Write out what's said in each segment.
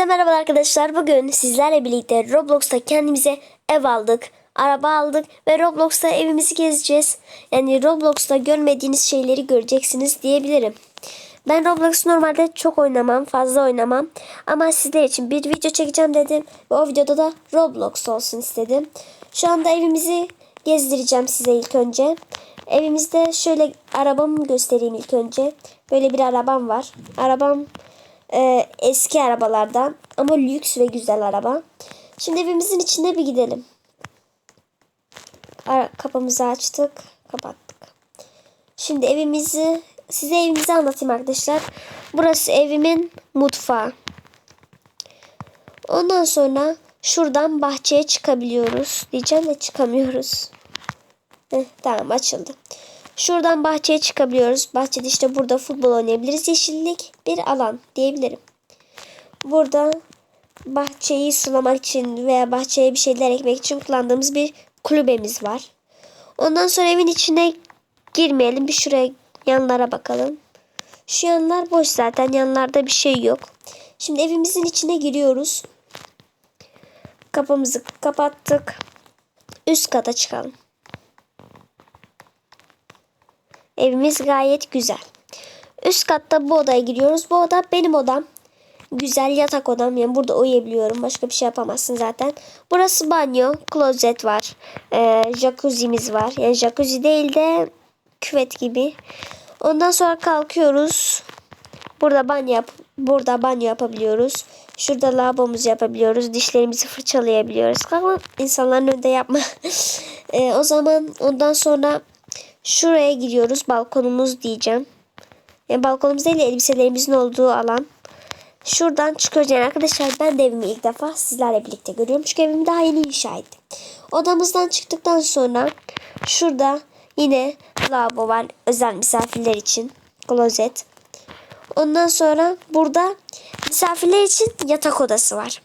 Hepinize merhaba arkadaşlar. Bugün sizlerle birlikte Roblox'ta kendimize ev aldık, araba aldık ve Roblox'ta evimizi gezeceğiz. Yani Roblox'ta görmediğiniz şeyleri göreceksiniz diyebilirim. Ben Roblox normalde çok oynamam, fazla oynamam. Ama sizler için bir video çekeceğim dedim. Ve o videoda da Roblox olsun istedim. Şu anda evimizi gezdireceğim size ilk önce. Evimizde şöyle arabamı göstereyim ilk önce. Böyle bir arabam var. Arabam e, eski arabalardan ama lüks ve güzel araba. Şimdi evimizin içine bir gidelim. Ara, kapımızı açtık, kapattık. Şimdi evimizi size evimizi anlatayım arkadaşlar. Burası evimin mutfağı. Ondan sonra şuradan bahçeye çıkabiliyoruz. Diyeceğim de çıkamıyoruz. Heh, tamam açıldı. Şuradan bahçeye çıkabiliyoruz. Bahçede işte burada futbol oynayabiliriz. Yeşillik bir alan diyebilirim. Burada bahçeyi sulamak için veya bahçeye bir şeyler ekmek için kullandığımız bir kulübemiz var. Ondan sonra evin içine girmeyelim. Bir şuraya yanlara bakalım. Şu yanlar boş zaten. Yanlarda bir şey yok. Şimdi evimizin içine giriyoruz. Kapımızı kapattık. Üst kata çıkalım. Evimiz gayet güzel. Üst katta bu odaya giriyoruz. Bu oda benim odam. Güzel yatak odam. Yani burada uyuyabiliyorum. Başka bir şey yapamazsın zaten. Burası banyo. Klozet var. Ee, jacuzzi'miz var. Yani jacuzzi değil de küvet gibi. Ondan sonra kalkıyoruz. Burada banyo yap burada banyo yapabiliyoruz. Şurada lavabomuzu yapabiliyoruz. Dişlerimizi fırçalayabiliyoruz. Ama insanların önünde yapma. Ee, o zaman ondan sonra Şuraya gidiyoruz. Balkonumuz diyeceğim. Yani balkonumuz değil de elbiselerimizin olduğu alan. Şuradan çıkıyoruz. Arkadaşlar ben de evimi ilk defa sizlerle birlikte görüyorum. Çünkü evimi daha yeni inşa ettim. Odamızdan çıktıktan sonra şurada yine lavabo var. Özel misafirler için. Klozet. Ondan sonra burada misafirler için yatak odası var.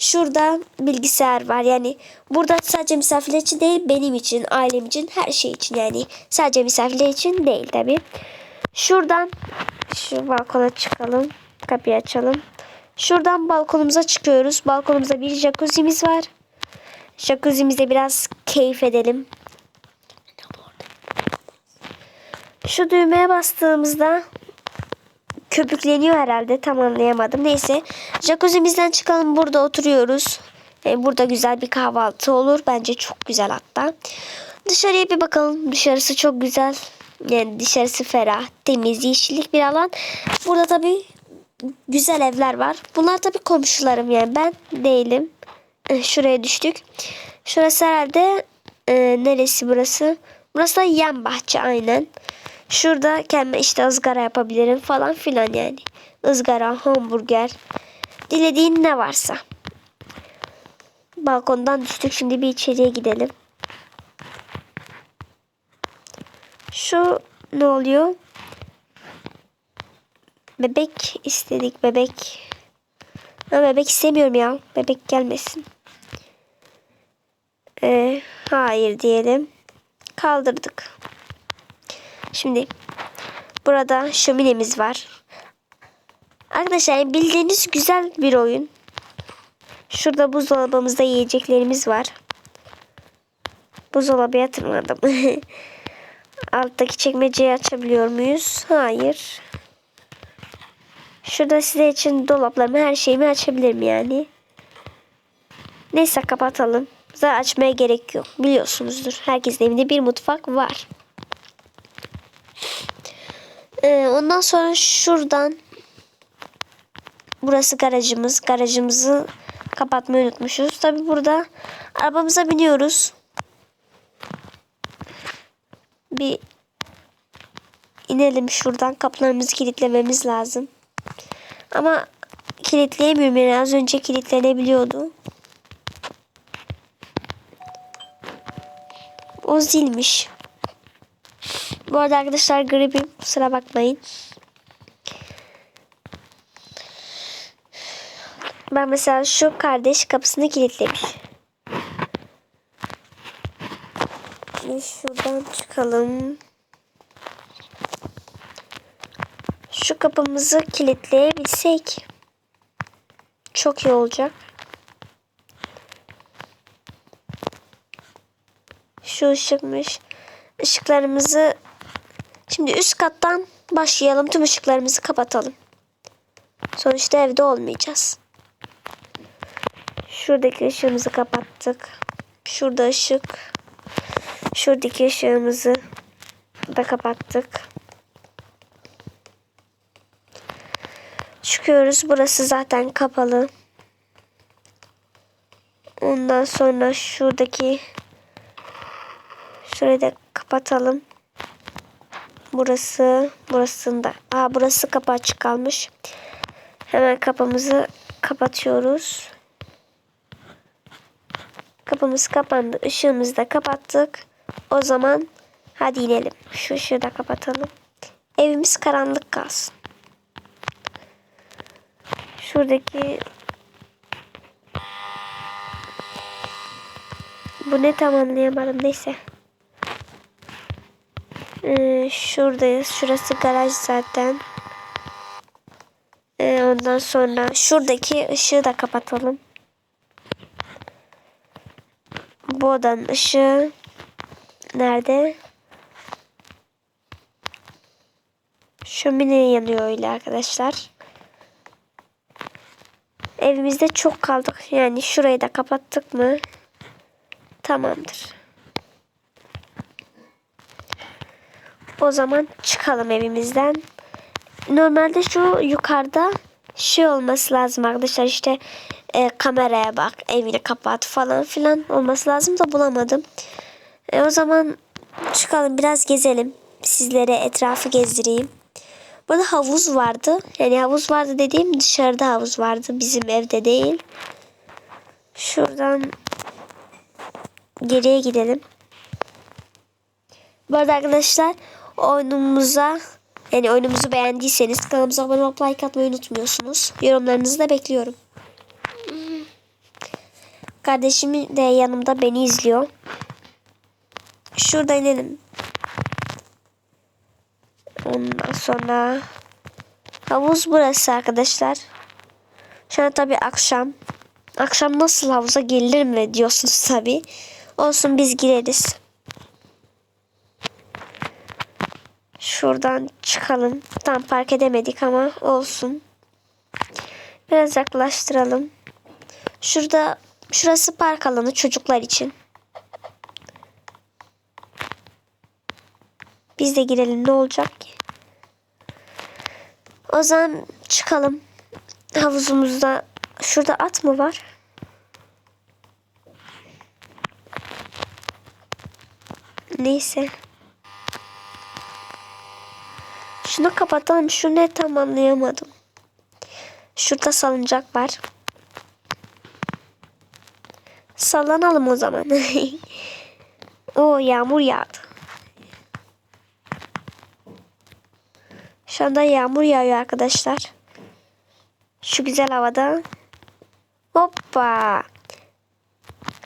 Şurada bilgisayar var. Yani burada sadece misafirler için değil benim için, ailem için, her şey için. Yani sadece misafirler için değil tabi. Şuradan şu balkona çıkalım. Kapıyı açalım. Şuradan balkonumuza çıkıyoruz. Balkonumuzda bir jacuzzi'miz var. Jacuzzi'mizde biraz keyif edelim. Şu düğmeye bastığımızda köpükleniyor herhalde. Tam anlayamadım. Neyse. Jacuzzi'mizden çıkalım. Burada oturuyoruz. E, burada güzel bir kahvaltı olur. Bence çok güzel hatta. Dışarıya bir bakalım. Dışarısı çok güzel. Yani dışarısı ferah, temiz, yeşillik bir alan. Burada tabii güzel evler var. Bunlar tabii komşularım yani ben değilim. E, şuraya düştük. Şurası herhalde e, neresi burası? Burası da yan bahçe aynen. Şurada kendime işte ızgara yapabilirim falan filan yani. Izgara, hamburger. Dilediğin ne varsa. Balkondan düştük. Şimdi bir içeriye gidelim. Şu ne oluyor? Bebek istedik. Bebek. Ha, bebek istemiyorum ya. Bebek gelmesin. Ee, hayır diyelim. Kaldırdık. Şimdi burada şöminemiz var. Arkadaşlar bildiğiniz güzel bir oyun. Şurada buzdolabımızda yiyeceklerimiz var. Buzdolabıya tırmandım. Alttaki çekmeceyi açabiliyor muyuz? Hayır. Şurada size için dolaplarımı her şeyimi açabilirim yani. Neyse kapatalım. Zaten açmaya gerek yok. Biliyorsunuzdur. Herkesin evinde bir mutfak var. Ee, ondan sonra şuradan burası garajımız. Garajımızı kapatmayı unutmuşuz. Tabi burada arabamıza biniyoruz. Bir inelim şuradan. Kapılarımızı kilitlememiz lazım. Ama kilitleyemiyorum yani az önce kilitlenebiliyordu. O zilmiş. Bu arada arkadaşlar gripim. Kusura bakmayın. Ben mesela şu kardeş kapısını kilitlemiş. Bir şuradan çıkalım. Şu kapımızı kilitleyebilsek. çok iyi olacak. Şu ışıkmış. Işıklarımızı şimdi üst kattan başlayalım. Tüm ışıklarımızı kapatalım. Sonuçta evde olmayacağız. Şuradaki ışığımızı kapattık. Şurada ışık. Şuradaki ışığımızı da kapattık. Çıkıyoruz. Burası zaten kapalı. Ondan sonra şuradaki şurayı da kapatalım. Burası burasında. Aa burası kapı açık kalmış. Hemen kapımızı kapatıyoruz. Kapımız kapandı. Işığımızı da kapattık. O zaman hadi inelim. Şu ışığı da kapatalım. Evimiz karanlık kalsın. Şuradaki bu ne tam anlayamadım. Neyse. Ee, şuradayız. Şurası garaj zaten. Ee, ondan sonra şuradaki ışığı da kapatalım. Bu odanın ışığı nerede? Şömine yanıyor öyle arkadaşlar. Evimizde çok kaldık. Yani şurayı da kapattık mı? Tamamdır. O zaman çıkalım evimizden. Normalde şu yukarıda şey olması lazım arkadaşlar işte e, kameraya bak evini kapat falan filan olması lazım da bulamadım. E, o zaman çıkalım biraz gezelim. Sizlere etrafı gezdireyim. Burada havuz vardı. Yani havuz vardı dediğim dışarıda havuz vardı. Bizim evde değil. Şuradan geriye gidelim. Bu arada arkadaşlar oyunumuza yani oyunumuzu beğendiyseniz kanalımıza abone olup like atmayı unutmuyorsunuz. Yorumlarınızı da bekliyorum. Kardeşim de yanımda beni izliyor. Şurada inelim. Ondan sonra havuz burası arkadaşlar. Şu an tabi akşam. Akşam nasıl havuza gelir mi diyorsunuz tabi. Olsun biz gireriz. Şuradan çıkalım. Tam park edemedik ama olsun. Biraz yaklaştıralım. Şurada şurası park alanı çocuklar için. Biz de girelim ne olacak ki? O zaman çıkalım. Havuzumuzda şurada at mı var? Neyse. Şunu kapatalım. Şu ne tam anlayamadım. Şurada salıncak var. Sallanalım o zaman. o yağmur yağdı. Şu anda yağmur yağıyor arkadaşlar. Şu güzel havada. Hoppa.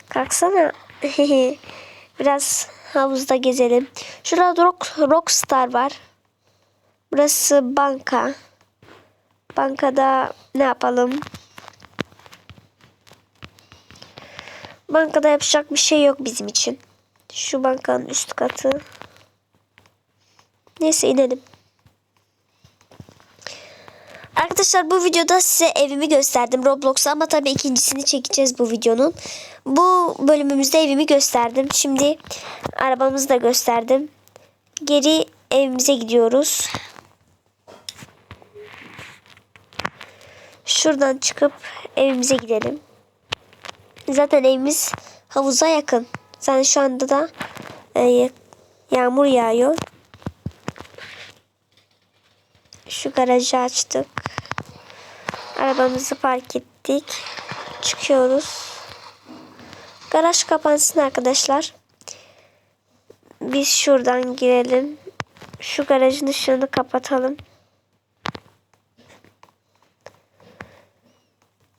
Kalksana. Biraz havuzda gezelim. Şurada rock, Rockstar var. Burası banka. Bankada ne yapalım? Bankada yapacak bir şey yok bizim için. Şu bankanın üst katı. Neyse inelim. Arkadaşlar bu videoda size evimi gösterdim Roblox'a ama tabii ikincisini çekeceğiz bu videonun. Bu bölümümüzde evimi gösterdim. Şimdi arabamızı da gösterdim. Geri evimize gidiyoruz. Şuradan çıkıp evimize gidelim. Zaten evimiz havuza yakın. Zaten şu anda da e, yağmur yağıyor. Şu garajı açtık. Arabamızı park ettik. Çıkıyoruz. Garaj kapansın arkadaşlar. Biz şuradan girelim. Şu garajın ışığını kapatalım.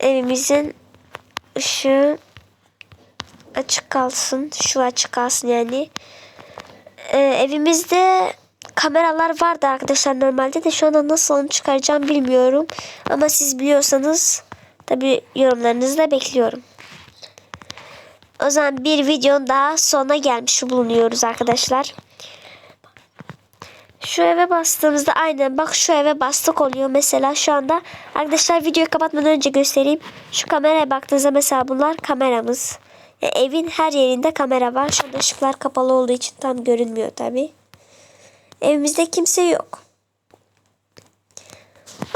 Evimizin ışığı açık kalsın. Şu açık kalsın yani. Ee, evimizde kameralar vardı arkadaşlar normalde de şu anda nasıl onu çıkaracağım bilmiyorum. Ama siz biliyorsanız Tabi yorumlarınızı da bekliyorum. O zaman bir videonun daha sona gelmiş bulunuyoruz arkadaşlar. Şu eve bastığımızda aynen bak şu eve bastık oluyor. Mesela şu anda arkadaşlar videoyu kapatmadan önce göstereyim. Şu kameraya baktığınızda mesela bunlar kameramız. Ya evin her yerinde kamera var. Şu anda ışıklar kapalı olduğu için tam görünmüyor tabi. Evimizde kimse yok.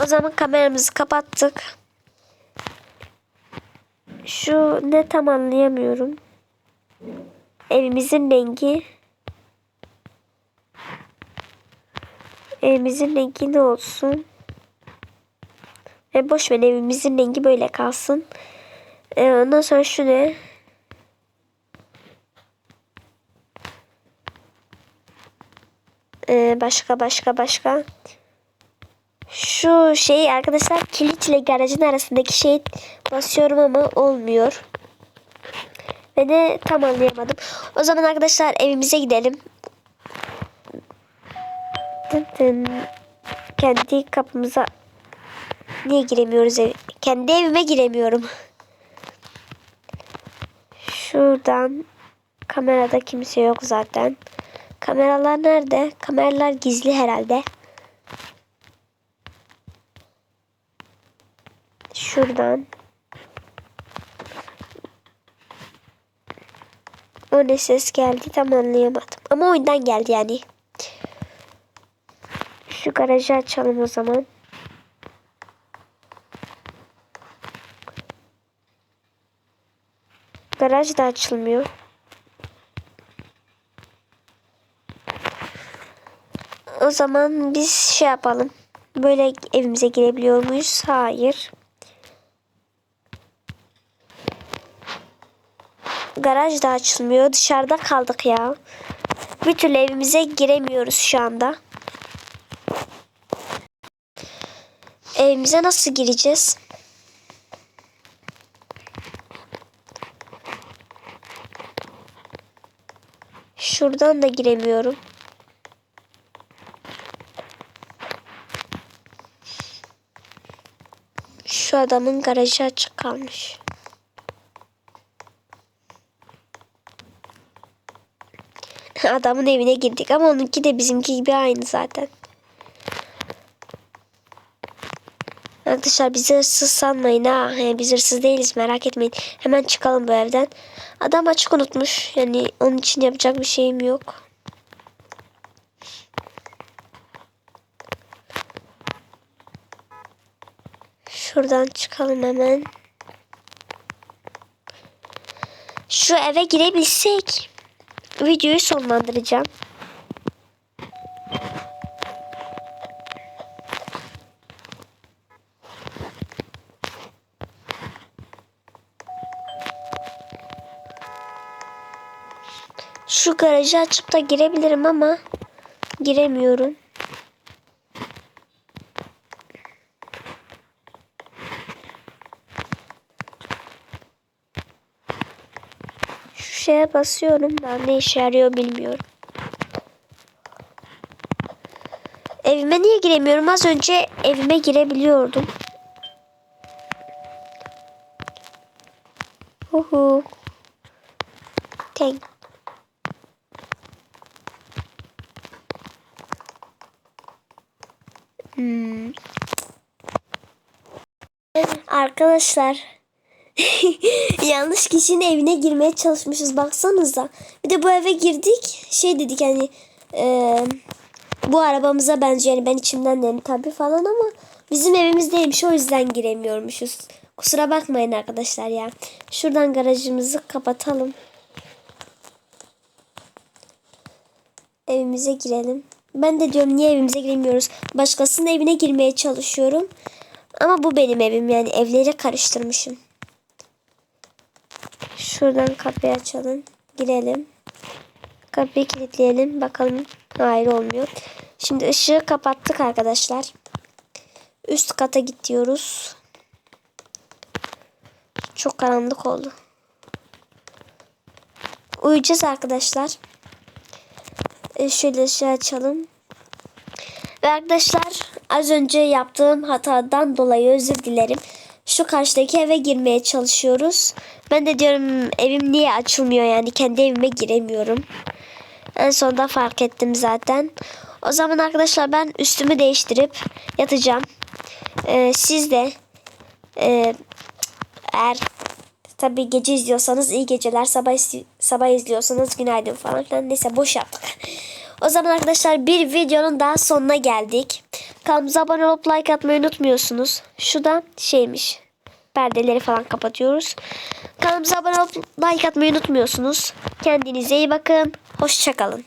O zaman kameramızı kapattık. Şu ne tam anlayamıyorum. Evimizin rengi. Evimizin rengi ne olsun? E boş ver evimizin rengi böyle kalsın. E, ondan sonra şu ne? E, başka başka başka. Şu şeyi arkadaşlar kilit ile garajın arasındaki şey basıyorum ama olmuyor. Ve de tam anlayamadım. O zaman arkadaşlar evimize gidelim. Tın tın. Kendi kapımıza niye giremiyoruz ev? Kendi evime giremiyorum. Şuradan kamerada kimse yok zaten. Kameralar nerede? Kameralar gizli herhalde. Şuradan. O ne ses geldi tam anlayamadım. Ama oyundan geldi yani. Şu garajı açalım o zaman. Garaj da açılmıyor. O zaman biz şey yapalım. Böyle evimize girebiliyor muyuz? Hayır. Garaj da açılmıyor. Dışarıda kaldık ya. Bir türlü evimize giremiyoruz şu anda. Evimize nasıl gireceğiz? Şuradan da giremiyorum. Şu adamın garajı açık kalmış. Adamın evine girdik ama onunki de bizimki gibi aynı zaten. Arkadaşlar bizi hırsız sanmayın ha. Biz hırsız değiliz merak etmeyin. Hemen çıkalım bu evden. Adam açık unutmuş. Yani onun için yapacak bir şeyim yok. Şuradan çıkalım hemen. Şu eve girebilsek videoyu sonlandıracağım. Şu garajı açıp da girebilirim ama giremiyorum. Şu şeye basıyorum da ne işe yarıyor bilmiyorum. Evime niye giremiyorum? Az önce evime girebiliyordum. Uhu. Thank Hmm. Arkadaşlar yanlış kişinin evine girmeye çalışmışız baksanıza. Bir de bu eve girdik şey dedik hani e, bu arabamıza benziyor yani ben içimden dedim tabii falan ama bizim evimizdeymiş o yüzden giremiyormuşuz. Kusura bakmayın arkadaşlar ya. Şuradan garajımızı kapatalım. Evimize girelim. Ben de diyorum niye evimize giremiyoruz? Başkasının evine girmeye çalışıyorum. Ama bu benim evim yani evleri karıştırmışım. Şuradan kapıyı açalım. Girelim. Kapıyı kilitleyelim. Bakalım. Hayır olmuyor. Şimdi ışığı kapattık arkadaşlar. Üst kata gidiyoruz. Çok karanlık oldu. Uyuyacağız arkadaşlar. Ee, şöyle şey açalım. Ve arkadaşlar az önce yaptığım hatadan dolayı özür dilerim. Şu karşıdaki eve girmeye çalışıyoruz. Ben de diyorum evim niye açılmıyor yani kendi evime giremiyorum. En sonunda fark ettim zaten. O zaman arkadaşlar ben üstümü değiştirip yatacağım. Ee, siz de e, eğer tabi gece izliyorsanız iyi geceler, sabah sabah izliyorsanız günaydın falan filan. Neyse boş yaptık. O zaman arkadaşlar bir videonun daha sonuna geldik. Kanalımıza abone olup like atmayı unutmuyorsunuz. Şu da şeymiş. Perdeleri falan kapatıyoruz. Kanalımıza abone olup like atmayı unutmuyorsunuz. Kendinize iyi bakın. Hoşçakalın.